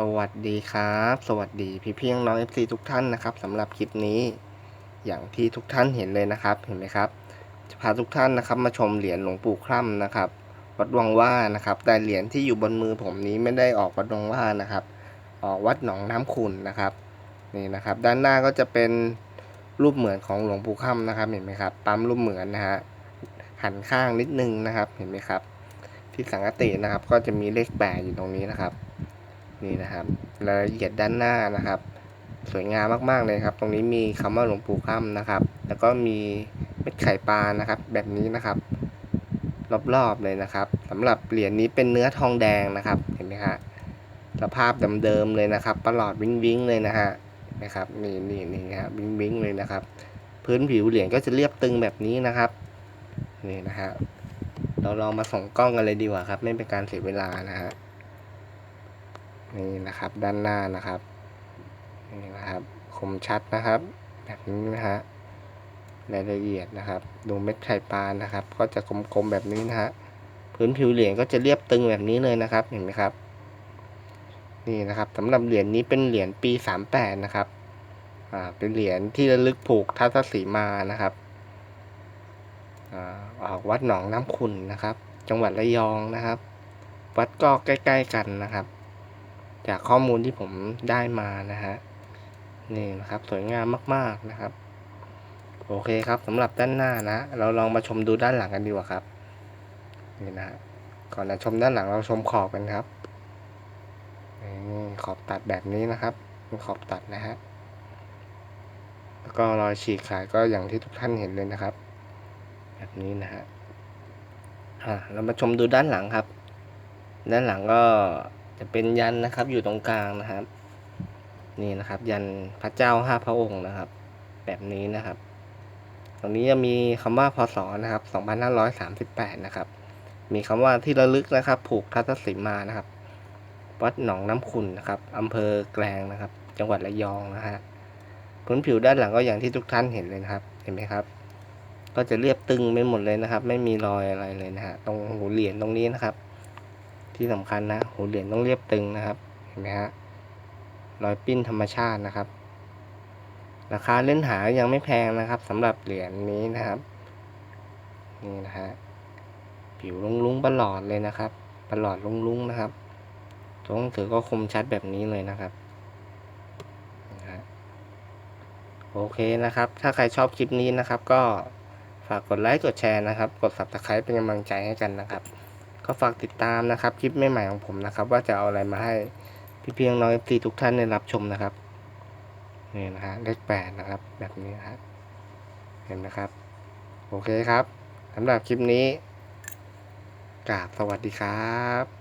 สวัสดีครับ สวัสดีพี่เพี่น้องเอฟซีทุกท่านนะครับสำหรับคลิปนี้ อย่างที่ทุกท่านเห็นเลยนะครับเห็นไหมครับจะพาทุกท่านนะครับ มาชมเหรียญหลวงปู่คร่ำนะครับวัดวังว่านะครับ แต่เหรียญที่อยู่บนมือผมนี้ไม่ได้ออกวัดวังว่านะครับ ออกวัดหนองน้ำขุนนะครับนี่นะครับ ด้านหน้าก็จะเป็นรูปเหมือนของหลวงปู่คร่ำนะครับ เห็นไหมครับปั๊มรูปเหมือนนะฮะหันข้างนิดนึงนะครับ เห็นไหมครับ ที่สังกตินะครับ ก็จะมีเลขแปดอยู่ตรงนี้นะครับ นี่นะครับรายละเอียดด้านหน้านะครับ สวยงามมากๆเลยครับ ตรงนี้มีคำว่าหลวงปู่ค่ำนะครับ แล้วก็มีเม็ดไข่ปลานะครับ แบบนี้นะครับ รอบๆเลยนะครับสำหรับเหรียญนี้เป็นเนื้อทองแดงนะครับเห็นไหมฮะสภาพเดิมๆเลยนะครับประหลอดวิ้งวิ้งๆเลยนะฮะนะครับนี่นี่นี่ครับวิ้งวิ้งๆเลยนะครับ พื้นผิวเหรียญก็จะเรียบตึงแบบนี้นะครับนี่นะฮะเราลองมาส่องกล้องกันเลยดีกว่าครับ ไม่เป็นการเสียเวลานะฮะ นี่นะครับด้านหน้านะครับนี่นะครับคมชัดนะครับ แบบนี้นะฮะรายละเอียดนะครับ ดูเม็ดไข่ปลานะครับ ก็จะกลมๆแบบนี้นะฮะพื้นผิวเหรียญก็จะเรียบตึงแบบนี้เลยนะครับเห็นไหมครับ นี่นะครับสำหรับเหรียญนี้เป็นเหรียญปีสามแปดนะครับอ่าเป็นเหรียญที่ระลึกผูกทัศสีมานะครับอ่าออกวัดหนองน้ำขุนนะครับ จังหวัดระยองนะครับ วัดก็ใกล้ ๆ กันนะครับ จากข้อมูลที่ผมได้มานะฮะนี่นะครับสวยงามมาก ๆนะครับ โอเคครับสำหรับด้านหน้านะ เราลองมาชมดูด้านหลังกันดีกว่าครับนี่นะฮะก่อนจะชมด้านหลังเราชมขอบกันครับนี่ขอบตัดแบบนี้นะครับเป็นขอบตัดนะฮะแล้วก็รอยฉีกขาดก็อย่างที่ทุกท่านเห็นเลยนะครับ แบบนี้นะฮะอ่าเรามาชมดูด้านหลังครับ ด้านหลังก็ จะเป็นยันนะครับอยู่ตรงกลางนะครับ นี่นะครับ ยันพระเจ้าห้าพระองค์นะครับ แบบนี้นะครับ ตรงนี้จะมีคำว่าพศนะครับ2538นะครับ มีคำว่าที่ระลึกนะครับ ผูกทัศสีมานะครับ วัดหนองน้ำขุนนะครับอำเภอแกลงนะครับ จังหวัดระยองนะฮะพื้นผิวด้านหลังก็อย่างที่ทุกท่านเห็นเลยนะครับ เห็นไหมครับ ก็จะเรียบตึงไปหมดเลยนะครับ ไม่มีรอยอะไรเลยนะฮะตรงหูเหรียญตรงนี้นะครับ ที่สำคัญนะหูเหรียญต้องเรียบตึงนะครับเห็นไหมฮะรอยปิ้นธรรมชาตินะครับ ราคาเล่นหายังไม่แพงนะครับสำหรับเหรียญนี้นะครับนี่นะฮะผิวลุ้งๆประหลอดเลยนะครับประหลอดลุ้งๆนะครับตัวหนังสือก็คมชัดแบบนี้เลยนะครับโอเคนะครับ ถ้าใครชอบคลิปนี้นะครับ ก็ฝากกดไลค์ กดแชร์นะครับ กด subscribe เป็นกำลังใจให้กันนะครับ ก็ฝากติดตามนะครับ คลิปใหม่ๆของผมนะครับ ว่าจะเอาอะไรมาให้พี่เพียงน้อยซีทุกท่านได้รับชมนะครับนี่นะฮะเลขแปดนะครับ แบบนี้นะครับเห็นไหมครับ โอเคครับสำหรับคลิปนี้กราบสวัสดีครับ